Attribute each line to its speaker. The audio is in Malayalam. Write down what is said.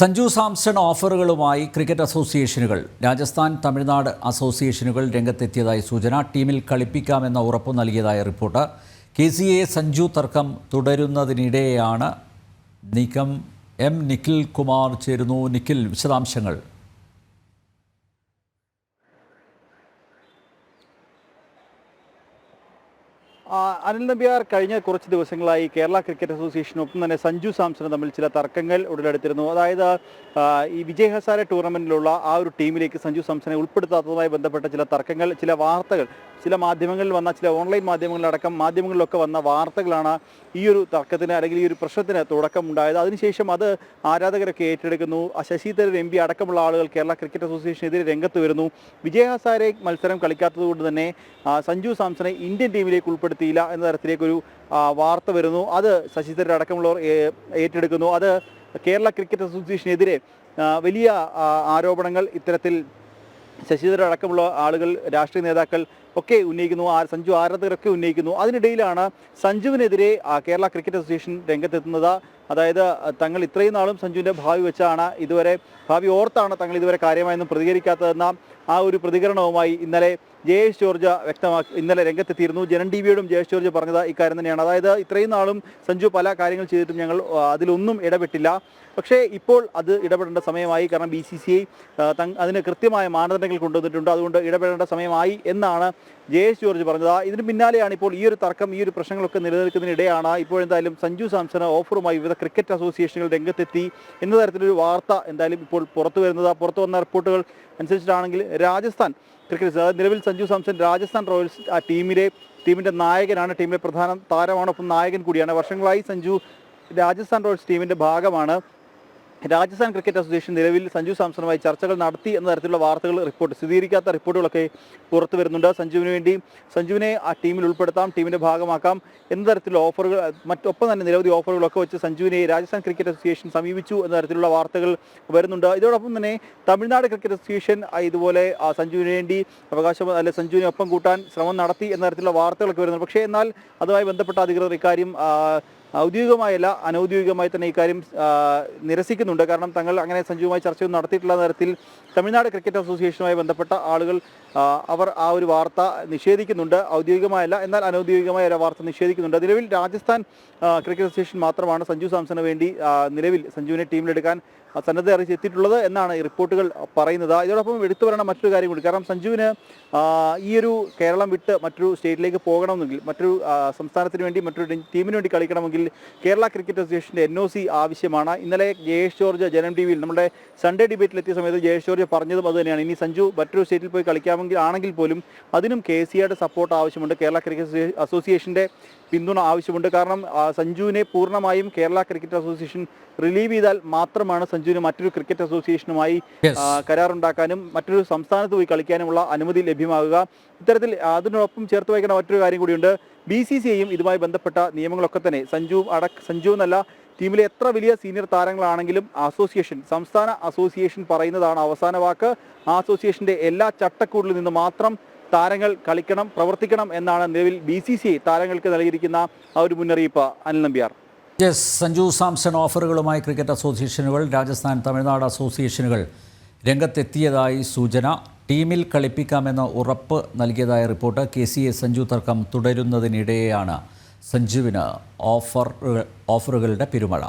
Speaker 1: സഞ്ജു സാംസൺ ഓഫറുകളുമായി ക്രിക്കറ്റ് അസോസിയേഷനുകൾ രാജസ്ഥാൻ തമിഴ്നാട് അസോസിയേഷനുകൾ രംഗത്തെത്തിയതായി സൂചന. ടീമിൽ കളിപ്പിക്കാമെന്ന ഉറപ്പ് നൽകിയതായ report. K C A Sanju തർക്കം തുടരുന്നതിനിടെയാണ് നീക്കം എം നിഖിൽ കുമാർ ചേരുന്നു. നിഖിൽ വിശദാംശങ്ങൾ.
Speaker 2: അനിൽ നമ്പ്യാർ കഴിഞ്ഞ കുറച്ച് ദിവസങ്ങളായി കേരള ക്രിക്കറ്റ് അസോസിയേഷനും ഒപ്പം തന്നെ സഞ്ജു സാംസണും തമ്മിൽ ചില തർക്കങ്ങൾ ഉടലെടുത്തിരുന്നു. അതായത് ഈ വിജയ് ഹസാര ടൂർണമെന്റിലുള്ള ആ ഒരു ടീമിലേക്ക് സഞ്ജു സാംസണെ ഉൾപ്പെടുത്താത്തതുമായി ബന്ധപ്പെട്ട ചില തർക്കങ്ങൾ ചില വാർത്തകൾ ചില മാധ്യമങ്ങളിൽ വന്ന ചില ഓൺലൈൻ മാധ്യമങ്ങളിലടക്കം മാധ്യമങ്ങളിലൊക്കെ വന്ന വാർത്തകളാണ് ഈ ഒരു തർക്കത്തിന് അല്ലെങ്കിൽ ഈ ഒരു പ്രശ്നത്തിന് തുടക്കമുണ്ടായത്. അതിനുശേഷം അത് ആരാധകരൊക്കെ ഏറ്റെടുക്കുന്നു. ശശി തരൂർ എം പി അടക്കമുള്ള ആളുകൾ കേരള ക്രിക്കറ്റ് അസോസിയേഷനെതിരെ രംഗത്ത് വരുന്നു. വിജയ് ഹസാരെ മത്സരം കളിക്കാത്തതുകൊണ്ട് തന്നെ സഞ്ജു സാംസണെ ഇന്ത്യൻ ടീമിലേക്ക് ഉൾപ്പെടുത്തിയില്ല എന്ന തരത്തിലേക്കൊരു വാർത്ത വരുന്നു. അത് ശശി തരൂർ അടക്കമുള്ളവർ ഏറ്റെടുക്കുന്നു. അത് കേരള ക്രിക്കറ്റ് അസോസിയേഷനെതിരെ വലിയ ആരോപണങ്ങൾ ഇത്തരത്തിൽ ശശിധരൻ അടക്കമുള്ള ആളുകൾ രാഷ്ട്രീയ നേതാക്കൾ ഒക്കെ ഉന്നയിക്കുന്നു സഞ്ജു ആരാധകരൊക്കെ ഉന്നയിക്കുന്നു. അതിനിടയിലാണ് സഞ്ജുവിനെതിരെ കേരള ക്രിക്കറ്റ് അസോസിയേഷൻ രംഗത്തെത്തുന്നത്. അതായത് തങ്ങൾ ഇത്രയും നാളും സഞ്ജുവിന്റെ ഭാവി വെച്ചാണ് ഇതുവരെ ഭാവി ഓർത്താണ് തങ്ങൾ ഇതുവരെ കാര്യമായൊന്നും പ്രതികരിക്കാത്തതെന്ന ആ ഒരു പ്രതികരണവുമായി ഇന്നലെ ജയേഷ് ജോർജ് വ്യക്തമാക്കി ഇന്നലെ രംഗത്തെത്തിയിരുന്നു. ജനൻ ടി വിയോടും ജയേഷ് ജോർജ് പറഞ്ഞത് ഇക്കാര്യം തന്നെയാണ്. അതായത് ഇത്രയും നാളും സഞ്ജു പല കാര്യങ്ങൾ ചെയ്തിട്ടും ഞങ്ങൾ അതിലൊന്നും ഇടപെട്ടില്ല. പക്ഷേ ഇപ്പോൾ അത് ഇടപെടേണ്ട സമയമായി. കാരണം ബി സി സി ഐ അതിന് കൃത്യമായ മാനദണ്ഡങ്ങൾ കൊണ്ടുവന്നിട്ടുണ്ട്. അതുകൊണ്ട് ഇടപെടേണ്ട സമയമായി എന്നാണ് ജയേഷ് ജോർജ് പറഞ്ഞത് ഇതിന് പിന്നാലെയാണ് ഇപ്പോൾ ഈ ഒരു തർക്കം ഈ ഒരു പ്രശ്നങ്ങളൊക്കെ നിലനിൽക്കുന്നതിനിടെയാണ് ഇപ്പോഴെന്തായാലും സഞ്ജു സാംസണ് ഓഫറുമായി വിവിധ ക്രിക്കറ്റ് അസോസിയേഷനുകൾ രംഗത്തെത്തി. എന്ന തരത്തിലൊരു വാർത്ത എന്തായാലും ഇപ്പോൾ പുറത്തു വരുന്നത് പുറത്തു വന്ന റിപ്പോർട്ടുകൾ അനുസരിച്ചിട്ടാണെങ്കിൽ രാജസ്ഥാൻ ക്രിക്കറ്റ് നിലവിൽ സഞ്ജു സാംസൺ രാജസ്ഥാൻ റോയൽസ് ആ ടീമിലെ ടീമിന്റെ നായകനാണ് ടീമിലെ പ്രധാന താരമാണ് ഒപ്പം നായകൻ കൂടിയാണ്. വർഷങ്ങളായി സഞ്ജു രാജസ്ഥാൻ റോയൽസ് ടീമിന്റെ ഭാഗമാണ്. രാജസ്ഥാൻ ക്രിക്കറ്റ് അസോസിയേഷൻ നിലവിൽ സഞ്ജു സാംസണുമായി ചർച്ചകൾ നടത്തി എന്ന തരത്തിലുള്ള വാർത്തകൾ റിപ്പോർട്ട് സ്ഥിരീകരിക്കാത്ത റിപ്പോർട്ടുകളൊക്കെ പുറത്തു വരുന്നുണ്ട്. സഞ്ജുവിന് വേണ്ടി സഞ്ജുവിനെ ആ ടീമിൽ ഉൾപ്പെടുത്താം ടീമിന്റെ ഭാഗമാക്കാം എന്ന തരത്തിലുള്ള ഓഫറുകൾ മറ്റൊപ്പം തന്നെ നിരവധി ഓഫറുകളൊക്കെ വെച്ച് സഞ്ജുവിനെ രാജസ്ഥാൻ ക്രിക്കറ്റ് അസോസിയേഷൻ സമീപിച്ചു എന്ന തരത്തിലുള്ള വാർത്തകൾ വരുന്നുണ്ട്. ഇതോടൊപ്പം തന്നെ തമിഴ്നാട് ക്രിക്കറ്റ് അസോസിയേഷൻ ഇതുപോലെ സഞ്ജുവിന് വേണ്ടി അവകാശം അല്ലെ സഞ്ജുവിനെ ഒപ്പം കൂട്ടാൻ ശ്രമം നടത്തി എന്ന തരത്തിലുള്ള വാർത്തകളൊക്കെ വരുന്നുണ്ട്. പക്ഷേ എന്നാൽ അതുമായി ബന്ധപ്പെട്ട അധികൃതർ ഇക്കാര്യം ഔദ്യോഗികമായല്ല അനൗദ്യോഗികമായി തന്നെ ഇക്കാര്യം നിരസിക്കുന്നുണ്ട്. കാരണം തങ്ങൾ അങ്ങനെ സഞ്ജുവുമായി ചർച്ചയൊന്നും നടത്തിയിട്ടുള്ള തരത്തിൽ തമിഴ്നാട് ക്രിക്കറ്റ് അസോസിയേഷനുമായി ബന്ധപ്പെട്ട ആളുകൾ അവർ ആ ഒരു വാർത്ത നിഷേധിക്കുന്നുണ്ട്. ഔദ്യോഗികമായല്ല എന്നാൽ അനൗദ്യോഗികമായ ഒരു വാർത്ത നിഷേധിക്കുന്നുണ്ട്. നിലവിൽ രാജസ്ഥാൻ ക്രിക്കറ്റ് അസോസിയേഷൻ മാത്രമാണ് സഞ്ജു സാംസന് വേണ്ടി നിലവിൽ സഞ്ജുവിനെ ടീമിലെടുക്കാൻ സന്നദ്ധ അറിയിച്ച് എത്തിയിട്ടുള്ളത് എന്നാണ് ഈ റിപ്പോർട്ടുകൾ പറയുന്നത്. ഇതോടൊപ്പം എടുത്തു പറയേണ്ട മറ്റൊരു കാര്യം കൂടി. കാരണം സഞ്ജുവിന് ഈ ഒരു കേരളം വിട്ട് മറ്റൊരു സ്റ്റേറ്റിലേക്ക് പോകണമെന്നെങ്കിൽ മറ്റൊരു സംസ്ഥാനത്തിന് വേണ്ടി മറ്റൊരു ടീമിന് വേണ്ടി കളിക്കണമെങ്കിൽ കേരള ക്രിക്കറ്റ് അസോസിയേഷന്റെ എൻ ഒ സി ആവശ്യമാണ്. ഇന്നലെ ജയേഷ് ജോർജ് ജനം ടി വിയിൽ നമ്മുടെ സൺഡേ ഡിബേറ്റിൽ എത്തിയ സമയത്ത് ജയേഷ് ജോർജ് പറഞ്ഞതും അത് തന്നെയാണ് ഇനി സഞ്ജു മറ്റൊരു സ്റ്റേറ്റിൽ പോയി കളിക്കാമെങ്കിൽ ആണെങ്കിൽ പോലും അതിനും കെ സപ്പോർട്ട് ആവശ്യമുണ്ട്. കേരള ക്രിക്കറ്റ് അസോസിയേഷന്റെ പിന്തുണ ആവശ്യമുണ്ട്. കാരണം സഞ്ജുവിനെ പൂർണമായും കേരള ക്രിക്കറ്റ് അസോസിയേഷൻ റിലീവ് ചെയ്താൽ മാത്രമാണ് സഞ്ജുവിന് മറ്റൊരു ക്രിക്കറ്റ് അസോസിയേഷനുമായി കരാറുണ്ടാക്കാനും മറ്റൊരു സംസ്ഥാനത്ത് പോയി കളിക്കാനുമുള്ള അനുമതി ലഭ്യമാകുക. ഇത്തരത്തിൽ അതിനോടൊപ്പം ചേർത്ത് വയ്ക്കേണ്ട മറ്റൊരു കാര്യം കൂടിയുണ്ട്. ബി സി സി ഐയും ഇതുമായി ബന്ധപ്പെട്ട നിയമങ്ങളൊക്കെ തന്നെ. സഞ്ജു അടക്ക സഞ്ജു എന്നല്ല ടീമിലെ എത്ര വലിയ സീനിയർ താരങ്ങളാണെങ്കിലും അസോസിയേഷൻ സംസ്ഥാന അസോസിയേഷൻ പറയുന്നതാണ് അവസാന വാക്ക്. ആ അസോസിയേഷന്റെ എല്ലാ ചട്ടക്കൂടിൽ നിന്ന് മാത്രം താരങ്ങൾ കളിക്കണം പ്രവർത്തിക്കണം എന്നാണ് നിലവിൽ ബി സി സി ഐ താരങ്ങൾക്ക് നൽകിയിരിക്കുന്ന ആ ഒരു മുന്നറിയിപ്പ്. അനിൽ നമ്പ്യാർ.
Speaker 1: യെസ് സഞ്ജു സാംസൺ ഓഫറുകളുമായി ക്രിക്കറ്റ് അസോസിയേഷനുകൾ രാജസ്ഥാൻ തമിഴ്നാട് അസോസിയേഷനുകൾ രംഗത്തെത്തിയതായി സൂചന. ടീമിൽ കളിപ്പിക്കാമെന്ന ഉറപ്പ് നൽകിയതായ report K C A Sanju തർക്കം തുടരുന്നതിനിടെയാണ്. സഞ്ജുവിന് ഓഫർ ഓഫറുകളുടെ പെരുമഴ.